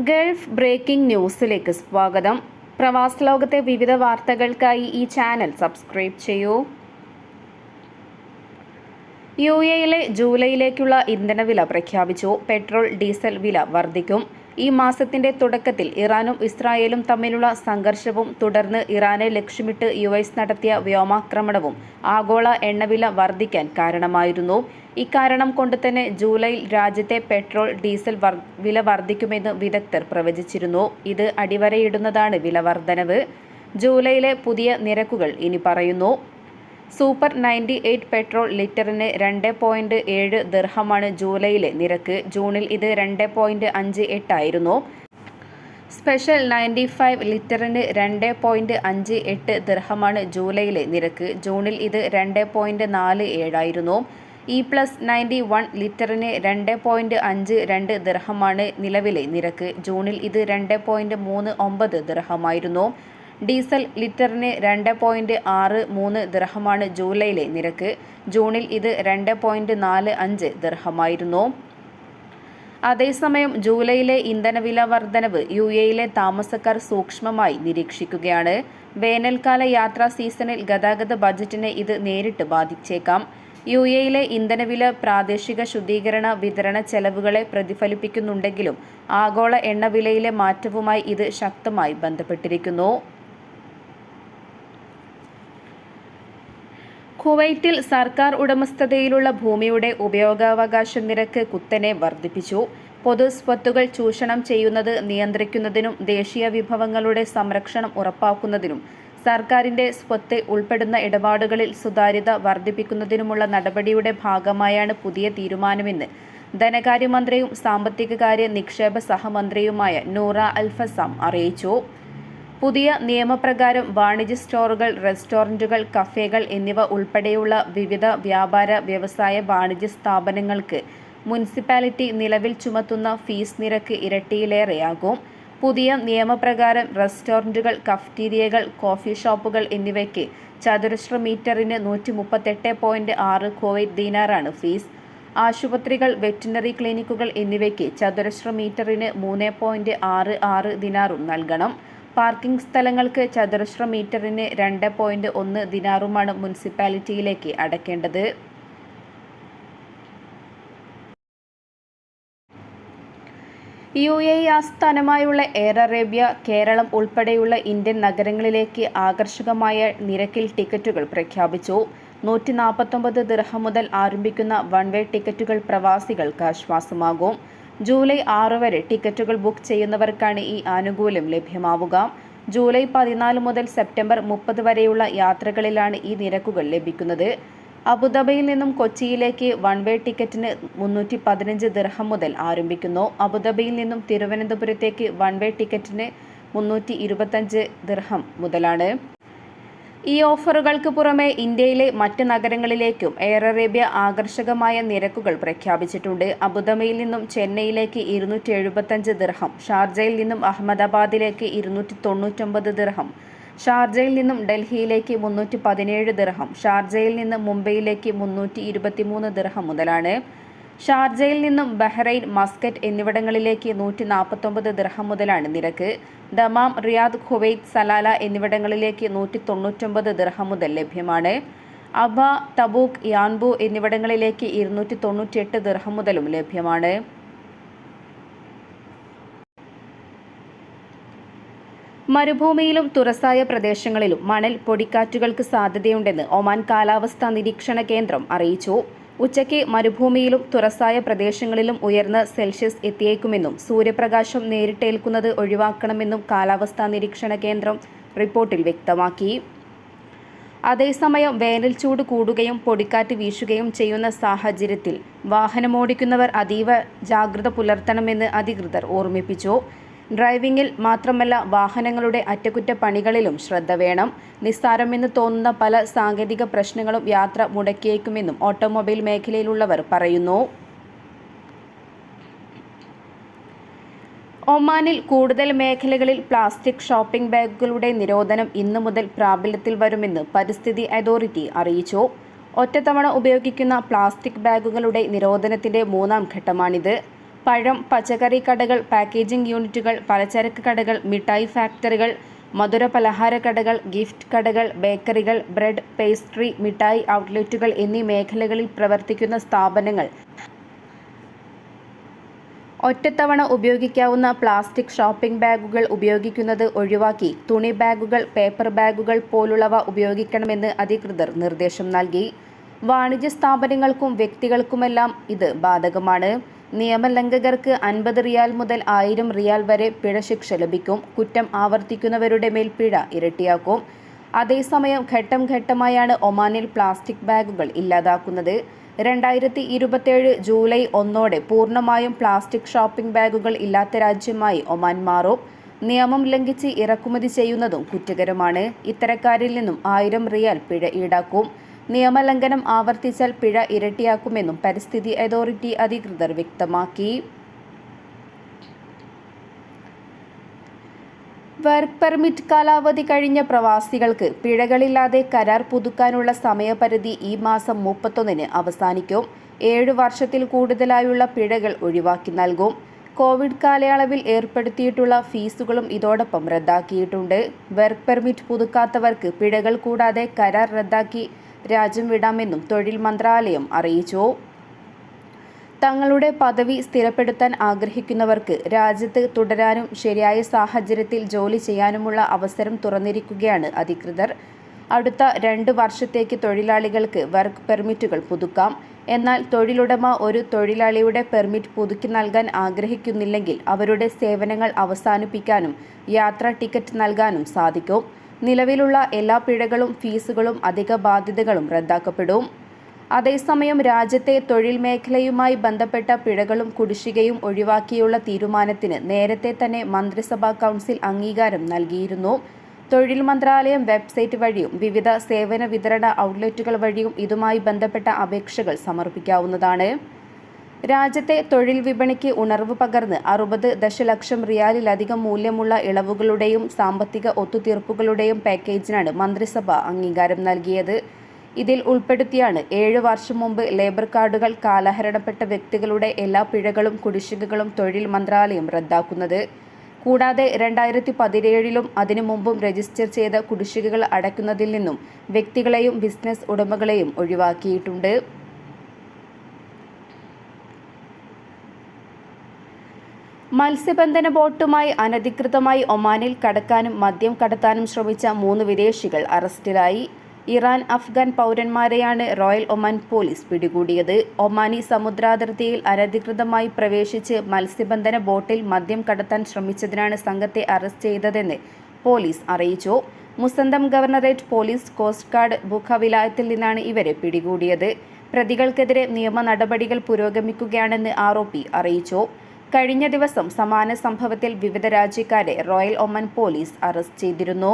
Gulf breaking ന്യൂസിലേക്ക് സ്വാഗതം. പ്രവാസ ലോകത്തെ വിവിധ വാർത്തകൾക്കായി ഈ ചാനൽ സബ്സ്ക്രൈബ് ചെയ്യൂ. യു എയിലെ ജൂലൈയിലേക്കുള്ള ഇന്ധനവില പ്രഖ്യാപിച്ചു. പെട്രോൾ ഡീസൽ വില വർദ്ധിക്കും. ഈ മാസത്തിന്റെ തുടക്കത്തിൽ ഇറാനും ഇസ്രായേലും തമ്മിലുള്ള സംഘർഷവും തുടർന്ന് ഇറാനെ ലക്ഷ്യമിട്ട് യു എസ് നടത്തിയ വ്യോമാക്രമണവും ആഗോള എണ്ണവില വർദ്ധിക്കാൻ കാരണമായിരുന്നു. ഇക്കാരണം കൊണ്ട് തന്നെ ജൂലൈയിൽ രാജ്യത്തെ പെട്രോൾ ഡീസൽ വില വർദ്ധിക്കുമെന്ന് വിദഗ്ധർ പ്രവചിച്ചിരുന്നു. ഇത് അടിവരയിടുന്നതാണ് വില വർധനവ് ജൂലൈയിലെ പുതിയ നിരക്കുകൾ ഇനി പറയുന്നു. സൂപ്പർ നയന്റി എയ്റ്റ് പെട്രോൾ ലിറ്ററിന് രണ്ട് പോയിന്റ് ഏഴ് ദർഹമാണ് ജൂലൈയിലെ നിരക്ക്. ജൂണിൽ ഇത് രണ്ട് പോയിന്റ് അഞ്ച് എട്ടായിരുന്നു സ്പെഷ്യൽ നയന്റി ഫൈവ് ലിറ്ററിന് രണ്ട് പോയിന്റ് അഞ്ച് എട്ട് ദർഹമാണ് ജൂലൈയിലെ നിരക്ക്. ജൂണിൽ ഇത് രണ്ട് പോയിന്റ് നാല് ഏഴായിരുന്നു ഇ പ്ലസ് നയന്റി വൺ ലിറ്ററിന് രണ്ട് പോയിന്റ് അഞ്ച് രണ്ട് ദർഹമാണ് നിലവിലെ നിരക്ക്. ജൂണിൽ ഇത് രണ്ട് പോയിന്റ് മൂന്ന് ഒമ്പത് ദിർഹമായിരുന്നു. ഡീസൽ ലിറ്ററിന് രണ്ട് പോയിന്റ് ആറ് മൂന്ന് ദിർഹമാണ് ജൂലൈയിലെ നിരക്ക്. ജൂണിൽ ഇത് രണ്ട് പോയിന്റ് നാല് അഞ്ച് ദിർഹമായിരുന്നു. അതേസമയം ജൂലൈയിലെ ഇന്ധനവില വർധനവ് യു എയിലെ താമസക്കാർ സൂക്ഷ്മമായി നിരീക്ഷിക്കുകയാണ്. വേനൽക്കാല യാത്രാ സീസണിൽ ഗതാഗത ബജറ്റിനെ ഇത് നേരിട്ട് ബാധിച്ചേക്കാം. യു എയിലെ ഇന്ധനവില പ്രാദേശിക ശുദ്ധീകരണ വിതരണ ചെലവുകളെ പ്രതിഫലിപ്പിക്കുന്നുണ്ടെങ്കിലും ആഗോള എണ്ണവിലയിലെ മാറ്റവുമായി ഇത് ശക്തമായി ബന്ധപ്പെട്ടിരിക്കുന്നു. കുവൈറ്റിൽ സർക്കാർ ഉടമസ്ഥതയിലുള്ള ഭൂമിയുടെ ഉപയോഗാവകാശ നിരക്ക് കുത്തനെ വർദ്ധിപ്പിച്ചു. പൊതു സ്വത്തുകൾ ചൂഷണം ചെയ്യുന്നത് നിയന്ത്രിക്കുന്നതിനും ദേശീയ വിഭവങ്ങളുടെ സംരക്ഷണം ഉറപ്പാക്കുന്നതിനും സർക്കാരിന്റെ സ്വത്ത് ഉൾപ്പെടുന്ന ഇടപാടുകളിൽ സുതാര്യത വർദ്ധിപ്പിക്കുന്നതിനുമുള്ള നടപടിയുടെ ഭാഗമായാണ് പുതിയ തീരുമാനമെന്ന് ധനകാര്യമന്ത്രിയും സാമ്പത്തികകാര്യ നിക്ഷേപ സഹമന്ത്രിയുമായ നൂറ അൽഫസാം അറിയിച്ചു. പുതിയ നിയമപ്രകാരം വാണിജ്യ സ്റ്റോറുകൾ റെസ്റ്റോറന്റുകൾ കഫേകൾ എന്നിവ ഉൾപ്പെടെയുള്ള വിവിധ വ്യാപാര വ്യവസായ വാണിജ്യ സ്ഥാപനങ്ങൾക്ക് മുനിസിപ്പാലിറ്റി നിലവിൽ ചുമത്തുന്ന ഫീസ് നിരക്ക് ഇരട്ടിയിലേറെയാകും. പുതിയ നിയമപ്രകാരം റെസ്റ്റോറന്റുകൾ കഫ്റ്റീരിയകൾ കോഫി ഷോപ്പുകൾ എന്നിവയ്ക്ക് ചതുരശ്ര മീറ്ററിന് നൂറ്റി മുപ്പത്തെട്ട് പോയിന്റ് ആറ് കോവിഡ് ദീനാറാണ് ഫീസ്. ആശുപത്രികൾ വെറ്റിനറി ക്ലിനിക്കുകൾ എന്നിവയ്ക്ക് ചതുരശ്ര മീറ്ററിന് മൂന്ന് പോയിന്റ് ആറ് ആറ് ദിനാറും നൽകണം. പാർക്കിംഗ് സ്ഥലങ്ങൾക്ക് ചതുരശ്ര മീറ്ററിന് രണ്ട് പോയിന്റ് ഒന്ന് ദിനാറുമാണ് മുനിസിപ്പാലിറ്റിയിലേക്ക് അടയ്ക്കേണ്ടത്. യു എ ആസ്ഥാനമായുള്ള എയർ അറേബ്യ കേരളം ഉൾപ്പെടെയുള്ള ഇന്ത്യൻ നഗരങ്ങളിലേക്ക് ആകർഷകമായ നിരക്കിൽ ടിക്കറ്റുകൾ പ്രഖ്യാപിച്ചു. നൂറ്റി നാൽപ്പത്തൊമ്പത് ദിർഹം മുതൽ ആരംഭിക്കുന്ന വൺ വേ ടിക്കറ്റുകൾ പ്രവാസികൾക്ക് ആശ്വാസമാകും. ജൂലൈ ആറ് വരെ ടിക്കറ്റുകൾ ബുക്ക് ചെയ്യുന്നവർക്കാണ് ഈ ആനുകൂല്യം ലഭ്യമാവുക. ജൂലൈ പതിനാല് മുതൽ സെപ്റ്റംബർ മുപ്പത് വരെയുള്ള യാത്രകളിലാണ് ഈ നിരക്കുകൾ ലഭിക്കുന്നത്. അബുദാബിയിൽ നിന്നും കൊച്ചിയിലേക്ക് വൺ വേ ടിക്കറ്റിന് മുന്നൂറ്റി പതിനഞ്ച് ദിർഹം മുതൽ ആരംഭിക്കുന്നു. അബുദാബിയിൽ നിന്നും തിരുവനന്തപുരത്തേക്ക് വൺ വേ ടിക്കറ്റിന് മുന്നൂറ്റി ഇരുപത്തഞ്ച് ദിർഹം മുതലാണ്. ഈ ഓഫറുകൾക്ക് പുറമെ ഇന്ത്യയിലെ മറ്റ് നഗരങ്ങളിലേക്കും എയർ അറേബ്യ ആകർഷകമായ നിരക്കുകൾ പ്രഖ്യാപിച്ചിട്ടുണ്ട്. അബുദാബിയിൽ നിന്നും ചെന്നൈയിലേക്ക് ഇരുന്നൂറ്റി എഴുപത്തഞ്ച് ദിർഹം ഷാർജയിൽ നിന്നും അഹമ്മദാബാദിലേക്ക് ഇരുന്നൂറ്റി തൊണ്ണൂറ്റൊമ്പത് ദിർഹം ഷാർജയിൽ നിന്നും ഡൽഹിയിലേക്ക് മുന്നൂറ്റി പതിനേഴ് ദിർഹം ഷാർജയിൽ നിന്ന് മുംബൈയിലേക്ക് മുന്നൂറ്റി ഇരുപത്തിമൂന്ന് ദിർഹം മുതലാണ്. ഷാർജയിൽ നിന്നും ബഹ്റൈൻ മസ്കറ്റ് എന്നിവിടങ്ങളിലേക്ക് നൂറ്റി നാൽപ്പത്തൊമ്പത് ദിർഹം മുതലാണ് നിരക്ക്. ദമാം റിയാദ് ഖുവൈത്ത് സലാല എന്നിവിടങ്ങളിലേക്ക് നൂറ്റി തൊണ്ണൂറ്റൊമ്പത് ദിർഹം മുതൽ ലഭ്യമാണ്. അബ തബൂക്ക് യാൻബു എന്നിവിടങ്ങളിലേക്ക് ഇരുന്നൂറ്റി തൊണ്ണൂറ്റിയെട്ട് ദിർഹം മുതലും ലഭ്യമാണ്. മരുഭൂമിയിലും തുറസായ പ്രദേശങ്ങളിലും മണൽ പൊടിക്കാറ്റുകൾക്ക് സാധ്യതയുണ്ടെന്ന് ഒമാൻ കാലാവസ്ഥാ നിരീക്ഷണ കേന്ദ്രം അറിയിച്ചു. ഉച്ചയ്ക്ക് മരുഭൂമിയിലും തുറസായ പ്രദേശങ്ങളിലും ഉയർന്ന സെൽഷ്യസ് എത്തിയേക്കുമെന്നും സൂര്യപ്രകാശം നേരിട്ടേൽക്കുന്നത് ഒഴിവാക്കണമെന്നും കാലാവസ്ഥാ നിരീക്ഷണ കേന്ദ്രം റിപ്പോർട്ടിൽ വ്യക്തമാക്കി. അതേസമയം വേനൽ ചൂട് കൂടുകയും പൊടിക്കാറ്റ് വീശുകയും ചെയ്യുന്ന സാഹചര്യത്തിൽ വാഹനമോടിക്കുന്നവർ അതീവ ജാഗ്രത പുലർത്തണമെന്ന് അധികൃതർ ഓർമ്മിപ്പിച്ചു. ഡ്രൈവിംഗിൽ മാത്രമല്ല വാഹനങ്ങളുടെ അറ്റകുറ്റപ്പണികളിലും ശ്രദ്ധ വേണം. നിസ്സാരമെന്ന് തോന്നുന്ന പല സാങ്കേതിക പ്രശ്നങ്ങളും യാത്ര മുടക്കിയേക്കുമെന്നും ഓട്ടോമൊബൈൽ മേഖലയിലുള്ളവർ പറയുന്നു. ഒമാനിൽ കൂടുതൽ മേഖലകളിൽ പ്ലാസ്റ്റിക് ഷോപ്പിംഗ് ബാഗുകളുടെ നിരോധനം ഇന്നു മുതൽ പ്രാബല്യത്തിൽ വരുമെന്ന് പരിസ്ഥിതി അതോറിറ്റി അറിയിച്ചു. ഒറ്റത്തവണ ഉപയോഗിക്കുന്ന പ്ലാസ്റ്റിക് ബാഗുകളുടെ നിരോധനത്തിന്റെ മൂന്നാം ഘട്ടമാണിത്. പഴം പച്ചക്കറി കടകൾ പാക്കേജിംഗ് യൂണിറ്റുകൾ പലചരക്ക് കടകൾ മിഠായി ഫാക്ടറികൾ മധുര പലഹാര കടകൾ ഗിഫ്റ്റ് കടകൾ ബേക്കറികൾ ബ്രെഡ് പേസ്ട്രി മിഠായി ഔട്ട്ലെറ്റുകൾ എന്നീ മേഖലകളിൽ പ്രവർത്തിക്കുന്ന സ്ഥാപനങ്ങൾ. ഒറ്റത്തവണ ഉപയോഗിക്കാവുന്ന പ്ലാസ്റ്റിക് ഷോപ്പിംഗ് ബാഗുകൾ ഉപയോഗിക്കുന്നത് ഒഴിവാക്കി തുണി ബാഗുകൾ പേപ്പർ ബാഗുകൾ പോലുള്ളവ ഉപയോഗിക്കണമെന്ന് അധികൃതർ നിർദ്ദേശം നൽകി. വാണിജ്യ സ്ഥാപനങ്ങൾക്കും വ്യക്തികൾക്കുമെല്ലാം ഇത് ബാധകമാണ്. നിയമലംഘകർക്ക് അൻപത് റിയാൽ മുതൽ ആയിരം റിയാൽ വരെ പിഴ ശിക്ഷ ലഭിക്കും. കുറ്റം ആവർത്തിക്കുന്നവരുടെ മേൽ പിഴ ഇരട്ടിയാക്കും. അതേസമയം ഘട്ടം ഘട്ടമായാണ് ഒമാനിൽ പ്ലാസ്റ്റിക് ബാഗുകൾ ഇല്ലാതാക്കുന്നത്. രണ്ടായിരത്തി ഇരുപത്തേഴ് ജൂലൈ ഒന്നോടെ പൂർണമായും പ്ലാസ്റ്റിക് ഷോപ്പിംഗ് ബാഗുകൾ ഇല്ലാത്ത രാജ്യമായി ഒമാൻ മാറും. നിയമം ലംഘിച്ച് ഇറക്കുമതി ചെയ്യുന്നതും കുറ്റകരമാണ്. ഇത്തരക്കാരിൽ നിന്നും ആയിരം റിയാൽ പിഴ ഈടാക്കും. നിയമലംഘനം ആവർത്തിച്ചാൽ പിഴ ഇരട്ടിയാക്കുമെന്നും പരിസ്ഥിതി അതോറിറ്റി അധികൃതർ വ്യക്തമാക്കി. വർക്ക് പെർമിറ്റ് കാലാവധി കഴിഞ്ഞ പ്രവാസികൾക്ക് പിഴകളില്ലാതെ കരാർ പുതുക്കാനുള്ള സമയപരിധി ഈ മാസം മുപ്പത്തൊന്നിന് അവസാനിക്കും. ഏഴ് വർഷത്തിൽ കൂടുതലായുള്ള പിഴകൾ ഒഴിവാക്കി നൽകും. കോവിഡ് കാലയളവിൽ ഏർപ്പെടുത്തിയിട്ടുള്ള ഫീസുകളും ഇതോടൊപ്പം റദ്ദാക്കിയിട്ടുണ്ട്. വർക്ക് പെർമിറ്റ് പുതുക്കാത്തവർക്ക് പിഴകൾ കൂടാതെ കരാർ റദ്ദാക്കി രാജ്യം വിടാമെന്നും തൊഴിൽ മന്ത്രാലയം അറിയിച്ചു. തങ്ങളുടെ പദവി സ്ഥിരപ്പെടുത്താൻ ആഗ്രഹിക്കുന്നവർക്ക് രാജ്യത്ത് തുടരാനും ശരിയായ സാഹചര്യത്തിൽ ജോലി ചെയ്യാനുമുള്ള അവസരം തുറന്നിരിക്കുകയാണ് അധികൃതർ. അടുത്ത രണ്ട് വർഷത്തേക്ക് തൊഴിലാളികൾക്ക് വർക്ക് പെർമിറ്റുകൾ പുതുക്കാം. എന്നാൽ തൊഴിലുടമ ഒരു തൊഴിലാളിയുടെ പെർമിറ്റ് പുതുക്കി നൽകാൻ ആഗ്രഹിക്കുന്നില്ലെങ്കിൽ അവരുടെ സേവനങ്ങൾ അവസാനിപ്പിക്കാനും യാത്രാ ടിക്കറ്റ് നൽകാനും സാധിക്കും. നിലവിലുള്ള എല്ലാ പിഴകളും ഫീസുകളും അധിക ബാധ്യതകളും റദ്ദാക്കപ്പെടും. അതേസമയം രാജ്യത്തെ തൊഴിൽ മേഖലയുമായി ബന്ധപ്പെട്ട പിഴകളും കുടിശ്ശികയും ഒഴിവാക്കിയുള്ള തീരുമാനത്തിന് നേരത്തെ തന്നെ മന്ത്രിസഭാ കൗൺസിൽ അംഗീകാരം നൽകിയിരുന്നു. തൊഴിൽ മന്ത്രാലയം വെബ്സൈറ്റ് വഴിയും വിവിധ സേവന വിതരണ ഔട്ട്ലെറ്റുകൾ വഴിയും ഇതുമായി ബന്ധപ്പെട്ട അപേക്ഷകൾ സമർപ്പിക്കാവുന്നതാണ്. രാജ്യത്തെ തൊഴിൽ വിപണിക്ക് ഉണർവ് പകർന്ന് അറുപത് ദശലക്ഷം റിയാലിലധികം മൂല്യമുള്ള ഇളവുകളുടെയും സാമ്പത്തിക ഒത്തുതീർപ്പുകളുടെയും പാക്കേജിനാണ് മന്ത്രിസഭ അംഗീകാരം നൽകിയത്. ഇതിൽ ഉൾപ്പെടുത്തിയാണ് ഏഴ് വർഷം മുമ്പ് ലേബർ കാർഡുകൾ കാലഹരണപ്പെട്ട വ്യക്തികളുടെ എല്ലാ പിഴകളും കുടിശ്ശികകളും തൊഴിൽ മന്ത്രാലയം റദ്ദാക്കുന്നത്. കൂടാതെ രണ്ടായിരത്തി പതിനേഴിലും അതിനു മുമ്പും രജിസ്റ്റർ ചെയ്ത കുടിശ്ശികകൾ അടയ്ക്കുന്നതിൽ നിന്നും വ്യക്തികളെയും ബിസിനസ് ഉടമകളെയും ഒഴിവാക്കിയിട്ടുണ്ട്. മത്സ്യബന്ധന ബോട്ടുമായി അനധികൃതമായി ഒമാനിൽ കടക്കാനും മദ്യം കടത്താനും ശ്രമിച്ച മൂന്ന് വിദേശികൾ അറസ്റ്റിലായി. ഇറാൻ അഫ്ഗാൻ പൗരന്മാരെയാണ് റോയൽ ഒമാൻ പോലീസ് പിടികൂടിയത്. ഒമാനി സമുദ്രാതിർത്തിയിൽ അനധികൃതമായി പ്രവേശിച്ച് മത്സ്യബന്ധന ബോട്ടിൽ മദ്യം കടത്താൻ ശ്രമിച്ചതിനാണ് സംഘത്തെ അറസ്റ്റ് ചെയ്തതെന്ന് പോലീസ് അറിയിച്ചു. Musandam governorate police coast guard ബുഖവിലായത്തിൽ നിന്നാണ് ഇവരെ പിടികൂടിയത്. പ്രതികൾക്കെതിരെ നിയമ നടപടികൾ പുരോഗമിക്കുകയാണെന്ന് ആരോപി അറിയിച്ചു. കഴിഞ്ഞ ദിവസം സമാന സംഭവത്തിൽ വിവിധ രാജ്യക്കാരെ റോയൽ ഒമൻ പോലീസ് അറസ്റ്റ് ചെയ്തിരുന്നു.